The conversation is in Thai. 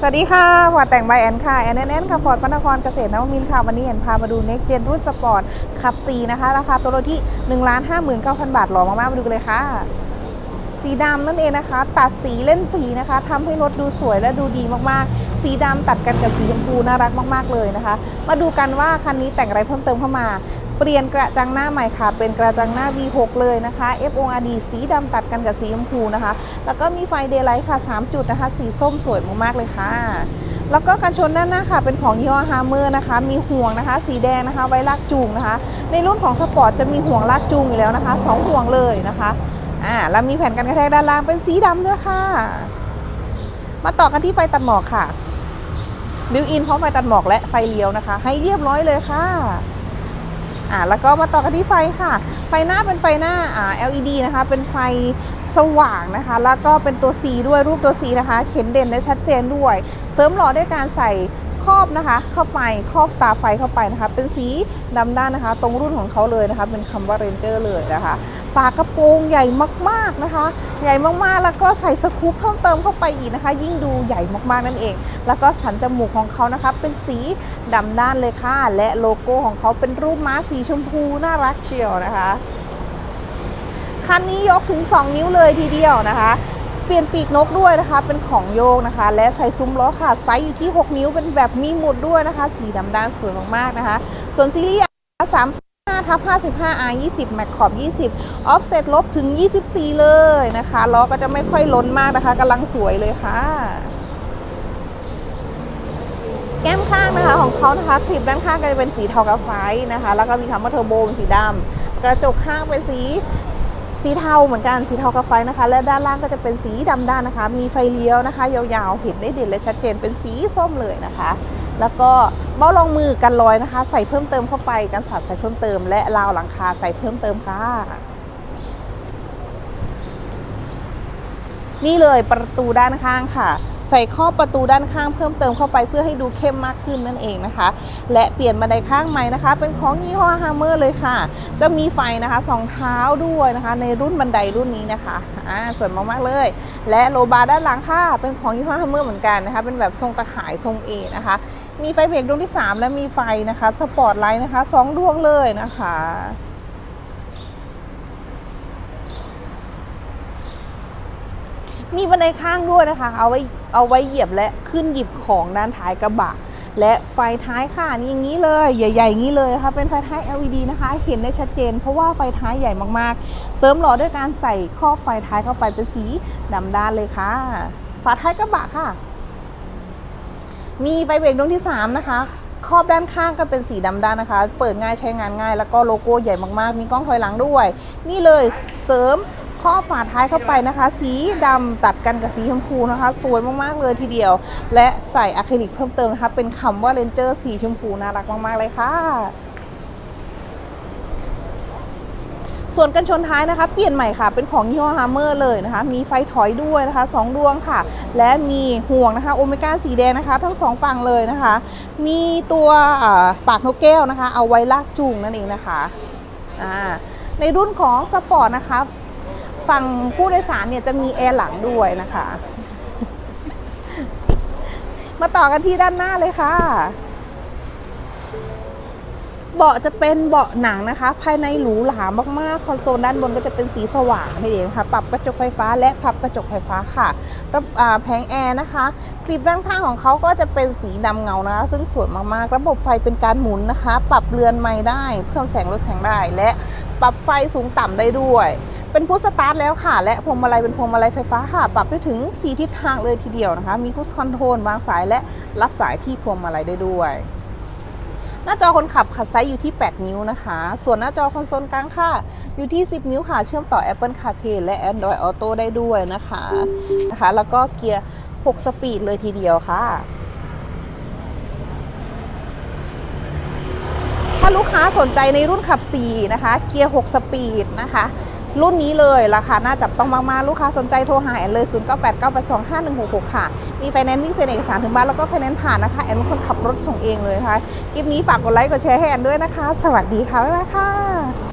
สวัสดีค่ะฟอร์ดแต่งใบแอนค่ะแอนแอนแอนค่ะฟอร์ดพระนครเกษตรนวมินทร์ค่ะวันนี้แอนพามาดูเน็กเจนรุ่นสปอร์ตขับ4นะคะ ราคาตัวรถที่1 5 9 0 0 0บาทหล่อมากๆ มาดูกันเลยค่ะ สีดำนั่นเองนะคะ ตัดสีเล่นสีนะคะทำให้รถดูสวยและดูดีมากๆ สีดำตัดกันกับสีชมพูน่ารักมาก ๆเลยนะคะ มาดูกันว่าคันนี้แต่งอะไรเพิ่มเติมเข้ามา เปลี่ยนกระจังหน้าใหม่ค่ะ เป็นกระจังหน้า V6 เลยนะคะ FORD สีดำตัดกันกับสีชมพูนะคะ แล้วก็มีไฟเดย์ไลท์ค่ะ 3 จุดนะคะ สีส้มสวยมากๆเลยค่ะ แล้วก็กันชนด้านหน้าค่ะ เป็นของยี่ห้อฮาร์เมอร์นะคะ มีห่วงนะคะ สีแดงนะคะ ไว้ลากจูงนะคะ ในรุ่นของสปอร์ตจะมีห่วงลากจูงอยู่แล้วนะคะสองห่วงเลยนะคะ อ่า แล้วมีแผ่นกันกระแทกด้านล่างเป็นสีดำด้วยค่ะ มาต่อกันที่ไฟตัดหมอกค่ะบิวอินพร้อมไฟตัดหมอกและไฟเลี้ยวนะคะ ให้เรียบร้อยเลยค่ะ อ่าแล้วก็มาต่อกันที่ไฟค่ะ ไฟหน้าเป็นไฟหน้าอ่า LED นะคะ เป็นไฟสว่างนะคะ แล้วก็เป็นตัว C ด้วยรูปตัว C นะคะ เห็นเด่นได้ชัดเจนด้วย เสริมหล่อด้วยการใส่ รอบนะคะ เข้าไปครอบตาไฟเข้าไปนะคะ เป็นสีดำด้านนะคะ ตรงรุ่นของเขาเลยนะคะ เป็นคำว่าเรนเจอร์เลยนะคะฝากระโปรงใหญ่มากๆนะคะ ใหญ่มากๆแล้วก็ใส่สกู๊ปเพิ่มเติมเข้าไปอีกนะคะ ยิ่งดูใหญ่มากๆนั่นเอง แล้วก็สันจมูกของเขานะคะ เป็นสีดำด้านเลยค่ะ และโลโก้ของเขาเป็นรูปม้าสีชมพูน่ารักเชียวนะคะคันนี้ยกถึง 2 นิ้วเลยทีเดียวนะคะ เปลี่ยนปีกนกด้วยนะคะ เป็นของโยกนะคะ และใส่ซุ้มล้อค่ะไซส์อยู่ที่ 6 นิ้วเป็นแบบมีหมุดด้วยนะคะ สีดำด้านสวยมากๆนะคะ ส่วนซีรีส์35ทับ55 R 20แม็กขอบ 20ออฟเซ็ตลบถึง 24 เลยนะคะล้อก็จะไม่ค่อยล้นมากนะคะกำลังสวยเลยค่ะ แก้มข้างนะคะของเขานะคะคลิปด้านข้างก็จะเป็นสีเทากราไฟต์นะคะ แล้วก็มีคำว่าเทอร์โบสีดำกระจกข้างเป็นสี สีเทาเหมือนกันสีเทากราไฟนะคะ และด้านล่างก็จะเป็นสีดำด้านนะคะ มีไฟเลี้ยวนะคะ ยาวๆ เห็นได้เด่นและชัดเจนเป็นสีส้มเลยนะคะ แล้วก็เบ้ารองมือกันรอยนะคะ ใส่เพิ่มเติมเข้าไปกันสาดใส่เพิ่มเติม และราวหลังคาใส่เพิ่มเติมค่ะ นี่เลยประตูด้านข้างค่ะ ใส่ข้อประตูด้านข้างเพิ่มเติมเข้าไปเพื่อให้ดูเข้มมากขึ้นนั่นเองนะคะ และเปลี่ยนบันไดข้างใหม่นะคะ เป็นของยี่ห้อฮาร์เมอร์เลยค่ะ จะมีไฟนะคะสองเท้าด้วยนะคะ ในรุ่นบันไดรุ่นนี้นะคะอ่าสวยมากๆเลย และโลบาร์ด้านหลังค่ะเป็นของยี่ห้อฮาร์เมอร์เหมือนกันนะคะ เป็นแบบทรงตะข่ายทรงเอนะคะ มีไฟเบรกดวงที่ 3 และมีไฟนะคะสปอร์ตไลท์นะคะสองดวงเลยนะคะ มีบันไดข้างด้วยนะคะ เอาไว้เอาไว้เหยียบและขึ้นหยิบของด้านท้ายกระบะ และไฟท้ายค่ะนี่อย่างนี้เลยใหญ่ๆอย่างนี้เลยนะคะ เป็นไฟท้าย LED นะคะ เห็นได้ชัดเจน เพราะว่าไฟท้ายใหญ่มากๆ เสริมหล่อด้วยการใส่ครอบไฟท้ายเข้าไปเป็นสีดำด้านเลยค่ะ ฝาท้ายกระบะค่ะ มีไฟเบรกดวงที่ 3 นะคะครอบด้านข้างก็เป็นสีดำด้านนะคะ เปิดง่ายใช้งานง่าย แล้วก็โลโก้ใหญ่มากๆ มีกล้องถอยหลังด้วย นี่เลยเสริม ครอบฝาท้ายเข้าไปนะคะ สีดำตัดกันกับสีชมพูนะคะ สวยมากๆเลยทีเดียว และใส่อะคริลิกเพิ่มเติมนะคะ เป็นคำว่าเรนเจอร์สีชมพูน่ารักมากๆเลยค่ะส่วนกันชนท้ายนะคะ เปลี่ยนใหม่ค่ะเป็นของยี่ห้อฮาร์เมอร์เลยนะคะ มีไฟถอยด้วยนะคะ 2 ดวงค่ะ และมีห่วงนะคะโอเมก้าสีแดงนะคะ ทั้งสองฝั่งเลยนะคะ มีตัวปากนกแก้วนะคะ เอาไว้ลากจูงนั่นเองนะคะในรุ่นของสปอร์ตนะคะ ฝั่งผู้โดยสารเนี่ยจะมีแอร์หลังด้วยนะคะ มาต่อกันที่ด้านหน้าเลยค่ะ เบาะจะเป็นเบาะหนังนะคะ ภายในหรูหรามากๆ คอนโซลด้านบนก็จะเป็นสีสว่างนี่เองค่ะ ปรับกระจกไฟฟ้าและพับกระจกไฟฟ้าค่ะระอ่าแผงแอร์นะคะ คลิปด้านข้างของเขาก็จะเป็นสีดำเงานะคะ ซึ่งสวยมากๆ ระบบไฟเป็นการหมุนนะคะ ปรับเรือนไม้ได้ เพิ่มแสงลดแสงได้ และปรับไฟสูงต่ำได้ด้วย เป็นพุชสตาร์ทแล้วค่ะ และพวงมาลัยเป็นพวงมาลัยไฟฟ้าค่ะ ปรับได้ถึง 4 ทิศทางเลยทีเดียวนะคะ มีคุชคอนโทรลวางสายและรับสายที่พวงมาลัยได้ด้วย น้าจอคนขับค่ะไซส์อยู่ที่ 8 นิ้วนะคะ ส่วนหน้าจอคอนโซลกลางค่ะ อยู่ที่ 10 นิ้วค่ะ เชื่อมต่อ Apple CarPlay และ Android Auto ได้ด้วยนะคะนะคะ แล้วก็เกียร์ 6 สปีดเลยทีเดียวค่ะถ้าลูกค้าสนใจในรุ่นขับ 4 นะคะ เกียร์ 6 สปีดนะคะ รุ่นนี้เลยราคาน่าจับต้องมากๆ ลูกค้าสนใจโทรหาแอนเลย 0989825166 ค่ะ มีไฟแนนซ์วิ่งเซ็นเอกสารถึงบ้าน แล้วก็ไฟแนนซ์ผ่านนะคะ แอนเป็นคนขับรถส่งเองเลยนะคะคลิปนี้ฝากกดไลค์กดแชร์ให้แอนด้วยนะคะ สวัสดีค่ะ บ๊ายบายค่ะ